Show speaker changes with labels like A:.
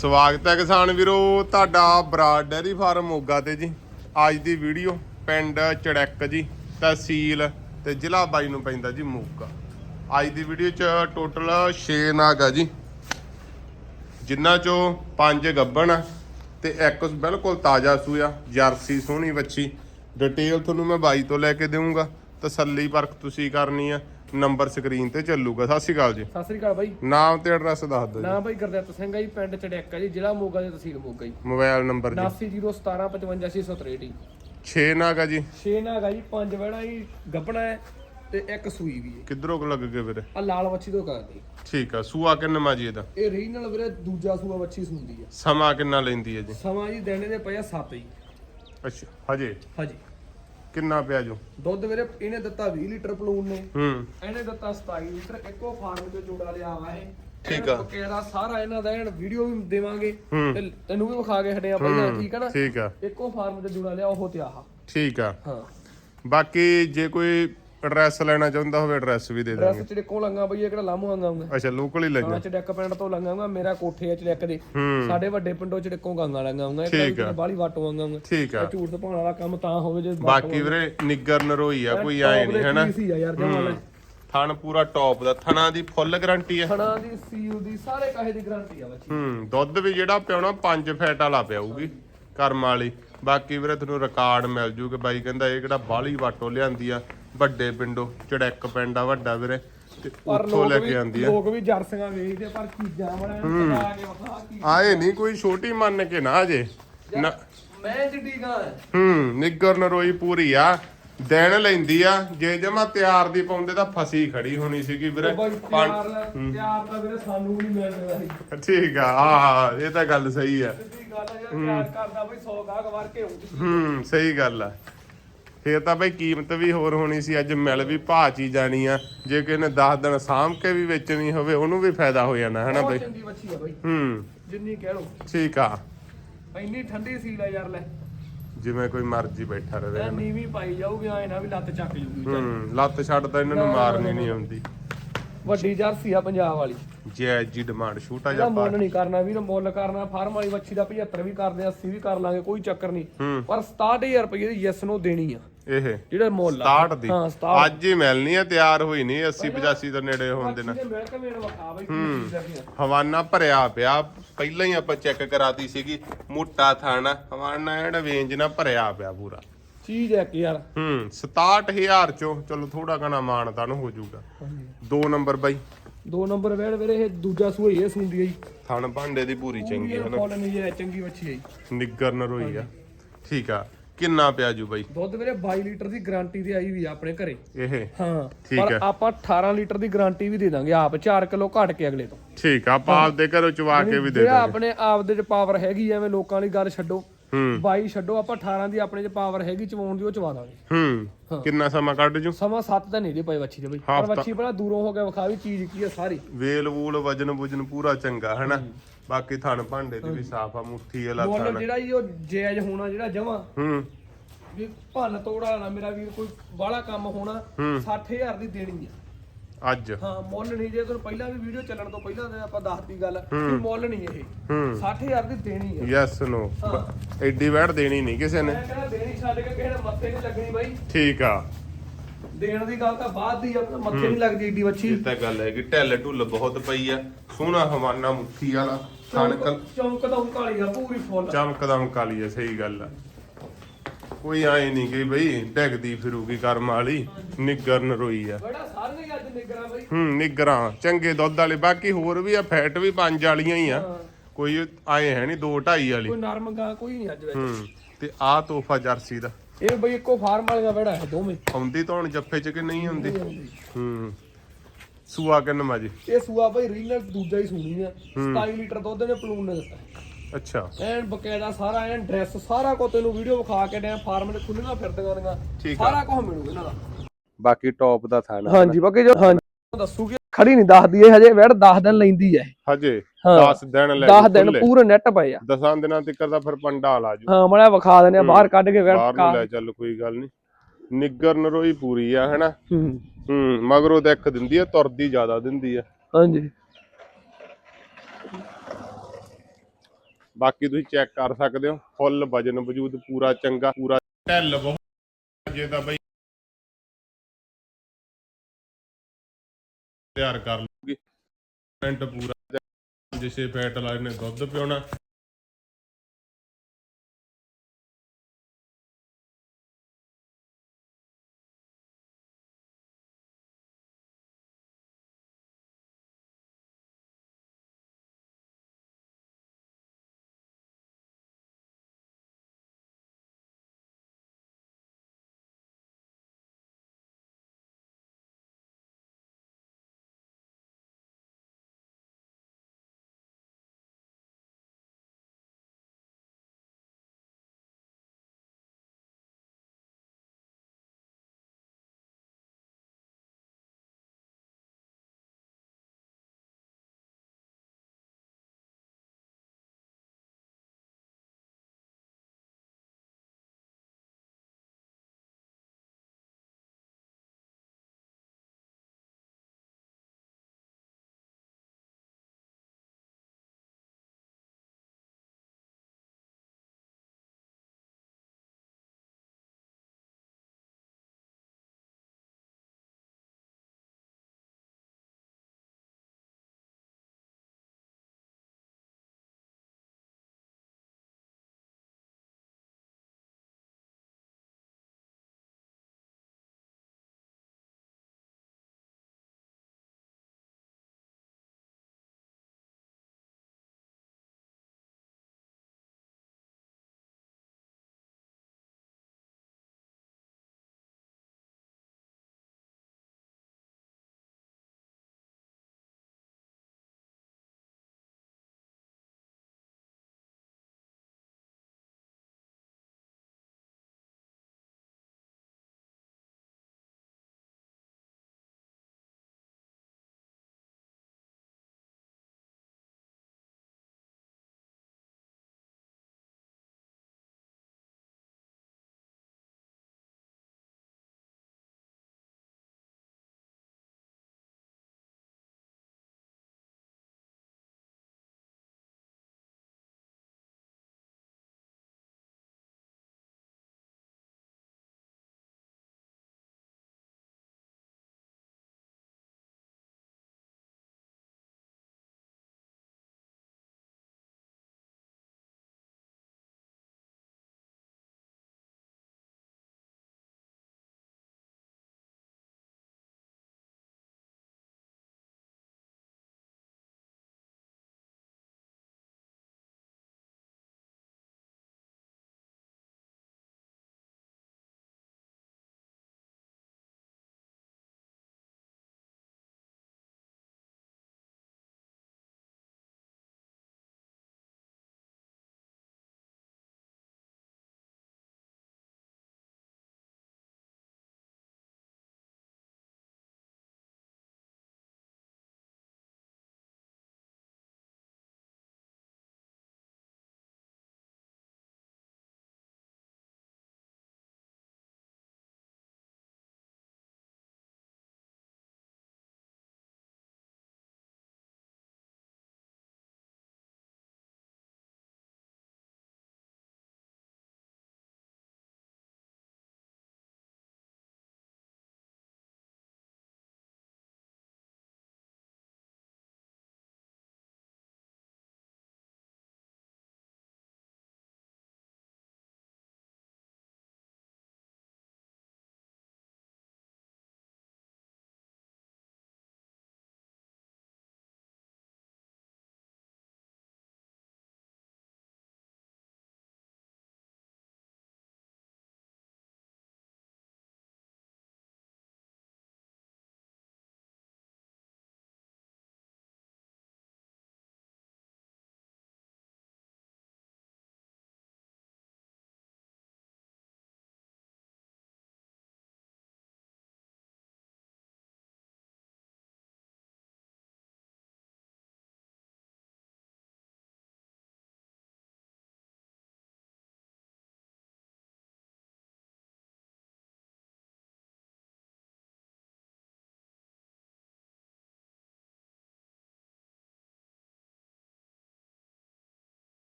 A: ਸਵਾਗਤ ਹੈ ਕਿਸਾਨ ਵੀਰੋ, ਤੁਹਾਡਾ ਬਰਾਡ ਡੈਰੀ ਫਾਰਮ ਮੋਗਾ ਤੇ ਜੀ। ਅੱਜ ਦੀ ਵੀਡੀਓ ਪਿੰਡ ਚੜੈਕ ਜੀ, ਤਹਿਸੀਲ ਤੇ ਜ਼ਿਲ੍ਹਾ ਬਾਈ ਨੂੰ ਪੈਂਦਾ ਜੀ ਮੋਗਾ। ਅੱਜ ਦੀ ਵੀਡੀਓ ਚ ਟੋਟਲ 6 ਨਾਗ ਆ ਜੀ। ਜਿਨ੍ਹਾਂ ਚੋਂ 5 ਗੱਬਣ ਆ ਤੇ ਇੱਕ ਬਿਲਕੁਲ ਤਾਜ਼ਾ ਸੂਆ, ਜਰਸੀ ਸੋਹਣੀ ਵੱਛੀ। ਡਿਟੇਲ ਤੁਹਾਨੂੰ ਮੈਂ ਬਾਈ ਤੋਂ ਲੈ ਕੇ ਦੇਵਾਂਗਾ ਤਸੱਲੀ ਪਰਖ ਤੁਸੀਂ ਕਰਨੀ ਆ। ਨੰਬਰ ਸਕਰੀਨ ਤੇ ਚੱਲੂਗਾ। ਸਤਿ ਸ਼੍ਰੀ ਅਕਾਲ ਜੀ।
B: ਸਤਿ ਸ੍ਰੀ ਅਕਾਲ ਬਾਈ।
A: ਨਾਮ ਤੇ ਐਡਰੈਸ ਦੱਸ ਦਿਓ ਜੀ।
B: ਨਾਮ ਬਾਈ ਗੁਰਦਿੱਤ ਸਿੰਘ ਆ ਜੀ ਪਿੰਡ ਚੜਿਆਕਾ ਜੀ ਜ਼ਿਲ੍ਹਾ ਮੋਗਾ ਦੇ ਤਹਿਸੀਲ ਮੋਗਾ ਜੀ।
A: ਮੋਬਾਈਲ ਨੰਬਰ ਜੀ।
B: 8901755663
A: 6 ਨਾਗ ਜੀ।
B: 6 ਨਾਗਾ ਜੀ ਪੰਜ ਵੜਾ ਜੀ ਗੱਬਣਾ ਹੈ ਤੇ ਇੱਕ ਸੂਈ ਵੀ ਹੈ।
A: ਕਿੱਧਰੋਂ ਕੁ ਲੱਗ ਗਏ ਵੀਰੇ?
B: ਆ ਲਾਲ ਵੱਛੀ ਤੋਂ ਕਰਦੇ
A: ਠੀਕ ਆ ਸੂਆ ਕਿੰਨਾ ਮਾ ਜੀ ਇਹਦਾ?
B: ਇਹ ਰੀਜਨਲ ਵੀਰੇ ਦੂਜਾ ਸੂਆ ਵੱਛੀ ਸੁੰਦੀ ਆ।
A: ਸਮਾਂ ਕਿੰਨਾ ਲੈਂਦੀ ਹੈ ਜੀ?
B: ਸਮਾਂ ਜੀ ਦੇਣੇ ਦੇ ਪਿਆ 7 ਜੀ।
A: ਅੱਛਾ ਹਜੇ?
B: ਹਾਂਜੀ।
A: ਕਿੰਨਾ ਪਿਆ ਜੋ?
B: ਦੁੱਧ ਵੀਰੇ ਇਹਨੇ ਦਿੱਤਾ 20 ਲੀਟਰ ਪਲੂਨ ਨੇ।
A: ਹੂੰ।
B: ਇਹਨੇ ਦਿੱਤਾ 27 ਲੀਟਰ ਇੱਕੋ ਫਾਰਮ ਤੋਂ ਜੋੜਾ ਲਿਆ ਵਾ ਇਹ।
A: ਠੀਕ ਆ।
B: ਕਿਹੜਾ ਸਾਰਾ ਇਹਨਾਂ ਦਾ ਐਨ ਵੀਡੀਓ ਵੀ ਦੇਵਾਂਗੇ। ਤੇ ਤੈਨੂੰ ਵੀ ਵਿਖਾ ਕੇ ਹਟਿਆ ਪਹਿਲਾਂ ਠੀਕ ਹੈ ਨਾ?
A: ਠੀਕ ਆ।
B: ਇੱਕੋ ਫਾਰਮ ਤੇ ਜੋੜਾ ਲਿਆ ਉਹ ਤੇ ਆਹ
A: ਠੀਕ ਆ।
B: ਹਾਂ।
A: ਬਾਕੀ ਜੇ ਕੋਈ ਐਡਰੈਸ ਲੈਣਾ ਚਾਹੁੰਦਾ ਹੋਵੇ ਐਡਰੈਸ ਵੀ ਦੇ ਦਾਂਗੇ
B: ਡਰੈਸ ਚੜਕੋ ਲੰਗਾ ਬਈ ਇਹ ਕਿਹੜਾ ਲਾਮੂ ਆਂਗਾਉਂਗਾ
A: ਅੱਛਾ ਲੋਕਲ ਹੀ ਲੈਣਾ
B: ਹਾਂ ਚੜਕ ਪਿੰਡ ਤੋਂ ਲੰਗਾਉਂਗਾ ਮੇਰਾ ਕੋਠੇ ਆ ਚੜਕ ਦੇ।
A: ਹੂੰ।
B: ਸਾਡੇ ਵੱਡੇ ਪਿੰਡੋਂ ਚੜਕੋਂ ਗਾਂਗਾ ਲੰਗਾਉਂਗਾ
A: ਠੀਕ ਆ।
B: ਬਾਲੀ ਵਾਟੋ ਆਂਗਾਉਂਗਾ
A: ਠੀਕ ਆ।
B: ਝੂਠ ਸੁਭਾਉਣ ਵਾਲਾ ਕੰਮ ਤਾਂ ਹੋਵੇ ਜੇ
A: ਬਾਕੀ ਵੀਰੇ ਨਿੱਗਰ ਨਰੋਈ ਆ ਕੋਈ ਆਏ ਨਹੀਂ ਹੈਨਾ?
B: ਸੀ ਆ ਯਾਰ ਜਮਾਂ
A: ਥਣ ਪੂਰਾ ਟੌਪ ਦਾ ਥਣਾ ਦੀ ਫੁੱਲ ਗਾਰੰਟੀ ਆ।
B: ਖਣਾ ਦੀ ਸੀਯੂ ਦੀ ਸਾਰੇ ਕਾਹੇ ਦੀ ਗਾਰੰਟੀ ਆ ਬੱਚੀ।
A: ਹੂੰ ਦੁੱਧ ਵੀ ਜਿਹੜਾ ਪਿਆਉਣਾ 5 ਫੈਟ ਵਾਲਾ ਪਿਆਊਗੀ ਕਰਮ ਵਾਲੀ। ਬਾਕੀ ਵੀਰੇ ਤੁਹਾਨੂੰ ਰਿਕਾਰਡ ਮਿਲ ਜੂਗਾ ਬਾਈ ਕਹਿੰਦਾ ਇਹ ਕਿਹੜਾ ਬਾਲੀ ਵਾਟੋ ਲਿਆਂਦੀ ਆ। ਵੱਡੇ ਪਿੰਡੋਂ ਚੜੈਕ ਪਿੰਡ ਆ ਵੱਡਾ ਵੀਰੇ ਤੇ ਉੱਥੋਂ ਲੈ ਕੇ ਆਂਦੀ ਆ।
B: ਲੋਕ ਵੀ ਜਰਸੀਆਂ ਵੇਚਦੇ ਪਰ ਚੀਜ਼ਾਂ ਪਤਾ ਕੇ ਵਿਖਾ ਕੀ
A: ਆਏ ਨਹੀਂ ਕੋਈ ਛੋਟੀ ਮੰਨ ਕੇ ਨਾ ਨਾ।
B: ਮੈਂ ਜਿੱਡੀ ਗਾਂ ਹੈ
A: ਨਿੱਗਰ ਨਰੋਈ ਪੂਰੀ ਆ। ਦਿਨ ਲੈਂਦੀ ਆ। ਜੇ ਜਮਾ ਤਿਆਰ ਦੀ ਪਾਉਂਦੇ ਤਾਂ ਫਸੀ ਖੜੀ ਹੋਣੀ ਸੀਗੀ ਵੀਰੇ।
B: ਪਿਆਰ ਤਾਂ ਵੀਰੇ ਸਾਨੂੰ ਵੀ ਨਹੀਂ ਮਿਲਦਾ ਸੀ।
A: ਠੀਕ ਆ ਆ ਇਹ ਤਾਂ ਗੱਲ ਸਹੀ ਆ।
B: ਸਿੱਧੀ ਗੱਲ ਆ ਯਾਰ ਪਿਆਰ ਕਰਦਾ ਬਈ 100 ਗਾਹਕ ਵਰ ਕੇ
A: ਹੂੰ ਸਹੀ ਗੱਲ ਆ। ਫੇਰ ਤਾਂ ਬਈ ਕੀਮਤ ਵੀ ਹੋਰ ਹੋਣੀ ਸੀ ਅੱਜ ਮਿਲ ਵੀ ਭਾਅ ਚ ਜਾਣੀ ਆ। ਜੇ ਕਿਸੇ ਨੇ 10 ਦਿਨ ਸਾਂਭ ਕੇ ਵੀ ਵੇਚਣੀ ਹੋਵੇ ਉਹਨੂੰ ਵੀ ਫਾਇਦਾ ਹੋ ਜਾਣਾ ਹਨਾ ਬਈ?
B: ਚੰਗੀ ਬੱਚੀ ਆ ਬਈ।
A: ਹੂੰ।
B: ਜਿੰਨੀ ਕਹਿ ਲੋ
A: ਠੀਕ ਆ।
B: ਇੰਨੀ ਠੰਡੀ ਸੀ ਲੈ ਯਾਰ ਲੈ।
A: ਜਿਵੇਂ ਕੋਈ ਮਰਜ਼ੀ ਬੈਠਾ ਰਵੇ
B: ਇਹ ਨੀਵੀਂ ਪਾਈ ਜਾਊਗੀ ਐ ਨਾ ਵੀ ਲੱਤ ਚੱਕ ਜੂਗੀ
A: ਹੂੰ ਲੱਤ ਛੱਡ ਤਾਂ ਇਹਨਾਂ ਨੂੰ ਮਾਰਨੀ ਨਹੀਂ ਆਉਂਦੀ।
B: ਵੱਡੀ ਜਰਸੀ ਆ ਪੰਜਾਬ ਵਾਲੀ।
A: ਜੈ ਜੀ ਡਿਮਾਂਡ ਛੋਟਾ
B: ਇਹਦਾ
A: ਜਿਹਾ
B: ਮੁੱਲ ਨਹੀਂ ਕਰਨਾ ਵੀਰ ਮੁੱਲ ਕਰਨਾ ਫਾਰਮ ਵਾਲੀ ਬੱਚੀ ਦਾ 75 ਵੀ ਕਰਦੇ ਆ 80 ਵੀ ਕਰ ਲਾਂਗੇ ਕੋਈ ਚੱਕਰ ਨਹੀਂ। ਪਰ 67000 ਰੁਪਏ ਦੀ ਯੈਸ ਨੂੰ ਦੇਣੀ ਆ।
A: ਇਹ।
B: ਜਿਹੜਾ ਮੁੱਲ ਆ।
A: 67 ਦੀ।
B: ਹਾਂ 67
A: ਅੱਜ ਹੀ ਮਿਲਣੀ ਆ ਤਿਆਰ ਹੋਈ ਨਹੀਂ 80 85 ਦੇ ਨੇੜੇ ਹੋਣ ਦੇ ਨਾਲ ਹਵਾਨਾ ਭਰਿਆ ਪਿਆ ਪਹਿਲਾਂ ਹੀ ਆਪਾਂ ਚੈੱਕ ਕਰਾਤੀ ਸੀਗੀ ਮੋਟਾ ਥਾਣਾ ਹਵਾਨਾ ਐਨ ਵੇਂਜ ਨਾਲ ਭਰਿਆ ਪਿਆ ਪੂਰਾ।
B: ਚੀਜ਼ ਹੈ ਕਿ ਯਾਰ।
A: ਹੂੰ 67000 ਚੋਂ ਚਲੋ ਥੋੜਾ ਘਣਾ ਮਾਨ ਤਾਂ ਹੋ ਜਾਊਗਾ। ਦੋ ਨੰਬਰ ਬਾਈ।
B: ਦੋ ਨੰਬਰ ਵੇੜ ਵੀਰੇ ਇਹ ਦੂਜਾ ਸੂਈ ਇਹ ਸੁੰਦੀ ਜੀ।
A: ਥਣ ਭਾਂਡੇ ਦੀ ਪੂਰੀ ਚੰਗੀ ਹੈ ਨਾ।
B: ਨਹੀਂ ਹੈ ਚੰਗੀ ਬੱਚੀ ਹੈ ਜੀ।
A: ਨਿੱਗਰ ਨਰੋਈ ਆ। ਠੀਕ ਆ। ਕਿੰਨਾ ਪਿਆ ਜੂ ਬਾਈ?
B: ਦੁੱਧ ਵੀਰੇ 22 ਲੀਟਰ ਦੀ ਗਾਰੰਟੀ ਤੇ ਆਈ ਵੀ ਆ ਆਪਣੇ ਘਰੇ।
A: ਇਹ?
B: ਹਾਂ। ਪਰ
A: ਹੈ।
B: ਆਪਾਂ 18 ਲੀਟਰ ਦੀ ਗਾਰੰਟੀ ਵੀ ਦੇ ਦਾਂਗੇ ਆਪ 4 ਕਿਲੋ ਘਟ ਕੇ ਅਗਲੇ ਤੋਂ।
A: ਠੀਕ ਆ। ਆਪਾਂ ਆਪਦੇ ਘਰੋਂ ਚਵਾ ਕੇ ਵੀ ਦੇ
B: ਜੇ
A: ਦਾਂਗੇ।
B: ਆਪਣੇ ਆਪ ਦੇ ਚ ਪਾਵਰ ਹੈਗੀ ਐਵੇਂ ਲੋਕਾਂ ਵਾਲੀ ਗੱਲ ਛੱਡੋ।
A: ਹੂੰ
B: 22 ਛੱਡੋ ਆਪਾਂ 18 ਦੀ ਆਪਣੇ ਚ ਪਾਵਰ ਹੈਗੀ ਚਵਾਉਣ ਦੀ ਉਹ ਚਵਾ ਦਾਂਗੇ।
A: ਹੂੰ। ਕਿੰਨਾ ਸਮਾਂ ਕੱਢ ਜੂ?
B: ਸਮਾਂ 7 ਤਾਂ ਨਹੀਂ ਦੇ ਪਏ ਬੱਚੀ ਦੇ ਬਈ। ਪਰ ਬੱਚੀ ਬੜਾ ਦੂਰੋਂ ਹੋ ਕੇ ਵਿਖਾ ਵੀ ਚੀਜ਼ ਕੀ ਆ ਸਾਰੀ।
A: ਵੇਲ ਵੂਲ ਵਜਨ ਵੁਜਨ ਪੂਰਾ ਚੰਗਾ ਹੈਨਾ? ਬਾਕੀ ਥਣ ਭਾਂਡੇ ਦੀ ਵੀ ਸਾਫ਼ ਆ ਮੁੱਠੀ ਵਾਲਾ ਥਣ।
B: ਜਿਹੜਾ ਜੀ ਉਹ ਜਾਇਜ਼ ਹੋਣਾ ਜਿਹੜਾ ਜਮਾ।
A: ਹੂੰ।
B: ਵੀ ਭੰਨ ਤੋੜਾ ਨਾ ਮੇਰਾ ਵੀਰ ਕੋਈ ਬਾਹਲਾ ਕੰਮ ਹੋਣਾ
A: ਹੂੰ।
B: 60000 ਦੀ ਦੇਣੀ ਆ।
A: ਅੱਜ।
B: ਹਾਂ ਮੁੱਲ ਨਹੀਂ ਜੇ ਤੁਹਾਨੂੰ ਪਹਿਲਾਂ ਵੀ ਵੀਡੀਓ ਚੱਲਣ ਤੋਂ ਪਹਿਲਾਂ ਤੇ ਆਪਾਂ ਦੱਸਤੀ ਗੱਲ ਵੀ ਮੁੱਲ ਨਹੀਂ ਇਹ।
A: ਹੂੰ।
B: 60000 ਦੀ ਦੇਣੀ ਆ।
A: ਯੈਸ ਨੋ
B: ਹਾਂ।
A: ਐਡੀ ਵੈਟ ਦੇਣੀ ਨਹੀਂ ਕਿਸੇ ਨੇ।
B: ਮੈਂ ਕਹਿੰਦਾ ਦੇਣੀ ਛੱਡ ਕੇ ਕਿਸੇ ਨੇ ਮੱਥੇ ਨਹੀਂ ਲੱਗਣੀ ਬਾਈ।
A: ਠੀਕ ਆ।
B: ਦੇਣ ਦੀ ਗੱਲ ਤਾਂ ਬਾਅਦ ਦੀ ਆਪਣਾ ਮੱਥੇ ਨਹੀਂ ਲੱਗਦੀ ਏਡੀ ਬੱਚੀ
A: ਇਹ ਤਾਂ ਗੱਲ ਹੈ ਕਿ ਢਿੱਲ ਢੁੱਲ ਬਹੁਤ ਪਈ ਆ। ਸੋਹਣਾ ਹਵਾਨਾ ਮੁੱਠੀ ਵਾਲਾ ਥਣ ਕਲ
B: ਚੌਂਕ ਦਾ ਕਾਲੀ ਆ ਪੂਰੀ ਫੁੱਲ।
A: ਚਮਕਦਮ ਕਾਲੀ ਆ ਸਹੀ ਗੱਲ ਆ। ਕੋਈ ਆਏ ਨਹੀਂ ਗਈ ਬਈ ਡੈਗਦੀ ਫਿਰੂਗੀ ਕਰਮ ਵਾਲੀ ਨਿੱਗਰ ਨਰੋਈ ਆ।
B: ਬੜਾ ਸਾਰੇ ਹੀ ਨਿਗਰਾ
A: ਚੰਗੇ ਦੁੱਧ ਵਾਲੇ। ਬਾਕੀ ਹੋਰ ਵੀ ਆ ਫੈਟ ਵੀ ਪੰਜ ਵਾਲੀਆਂ ਹੀ ਆ। ਕੋਈ ਆਏ ਹੈ ਨਹੀਂ 2 2.5 ਵਾਲੀ।
B: ਕੋਈ ਨਰਮ ਗਾਂ ਕੋਈ ਨਹੀਂ ਅੱਜ ਵਿੱਚ।
A: ਹੂੰ ਤੇ ਆ ਤੋਹਫਾ ਜਰਸੀ ਦਾ।
B: ਇਹ ਬਈ ਇੱਕੋ ਫਾਰਮ ਵਾਲੀਆਂ ਬੜਾ ਹੈ ਦੋਵੇਂ।
A: ਆਉਂਦੀ ਤਾਂ ਹੁਣ ਜੱਫੇ ਚ ਕਿ ਨਹੀਂ ਆਉਂਦੀ? ਹੂੰ ਸੂਆ ਕਿੰਨ ਮਾਜੀ
B: ਇਹ ਸੂਆ ਬਈ ਰੀਨਲ ਦੂਜਾ ਹੀ ਸੂਣੀ ਆ। 27 ਲੀਟਰ ਦੁੱਧ ਨੇ ਪਲੂਨ ਨੇ ਦਿੱਤਾ।
A: ਅੱਛਾ।
B: ਐਨ ਬਕਾਇਦਾ ਸਾਰਾ ਐਨ ਡਰੈਸ ਸਾਰਾ ਕੋ ਤੈਨੂੰ ਵੀਡੀਓ ਵਿਖਾ ਕੇ ਡੈ ਫਾਰਮ ਦੇ ਖੁੱਲੀਆਂ ਫਿਰਦੀਆਂ ਦੀਆਂ
A: ਠੀਕ ਆ।
B: ਸਾਰਾ ਕੁਝ ਮਿਲੂਗਾ ਇਹਨਾਂ ਦਾ।
A: ਬਾਕੀ ਟੌਪ ਦਾ ਥਾਣਾ
B: ਹਾਂਜੀ ਬਾਕੀ ਜੋ ਹਾਂਜੀ। ਦੱਸੂਗੀ ਖੜੀ ਨਹੀਂ ਦੱਸਦੀ ਇਹ ਹਜੇ ਵੜ 10 ਦਿਨ ਲੈਂਦੀ ਹੈ
A: ਹਜੇ
B: ਹਾਂ।
A: 10 ਦਿਨ ਲੈ
B: 10 ਦਿਨ ਪੂਰੇ ਨੈਟ ਪਏ ਆ।
A: 10 ਦਿਨਾਂ ਤੱਕ ਦਾ ਫਿਰ ਪੰਡਾ ਲਾ ਜੂ
B: ਹਾਂ ਮੜਾ ਵਿਖਾ ਦਿੰਦੇ ਆ ਬਾਹਰ ਕੱਢ ਕੇ ਵੜ
A: ਨੂੰ ਲੈ ਚੱਲ ਕੋਈ ਗੱਲ ਨਹੀਂ। ਨਿੱਗਰ ਨਰੋਈ ਪੂਰੀ ਆ ਹੈਨਾ?
B: ਹੂੰ।
A: ਹੂੰ ਮਗਰੋਂ ਦੇਖ ਦਿੰਦੀ ਆ ਤੁਰਦੀ ਜ਼ਿਆਦਾ ਦਿੰਦੀ ਆ।
B: ਹਾਂਜੀ।
A: ਬਾਕੀ ਤੁਸੀਂ ਚੈੱਕ ਕਰ ਸਕਦੇ ਹੋ ਫੁੱਲ ਵਜਨ ਵਜੂਦ ਪੂਰਾ ਚੰਗਾ ਪੂਰਾ ਢਿੱਲ ਬਹੁਤ ਜੇ ਤਾਂ ਬਈ ਤਿਆਰ ਕਰ ਲੂਗੀ ਮਿੰਟ ਪੂਰਾ ਜਿਸੇ ਫੈਟ ਵਾਲੇ ਨੇ ਦੁੱਧ ਪਿਉਣਾ।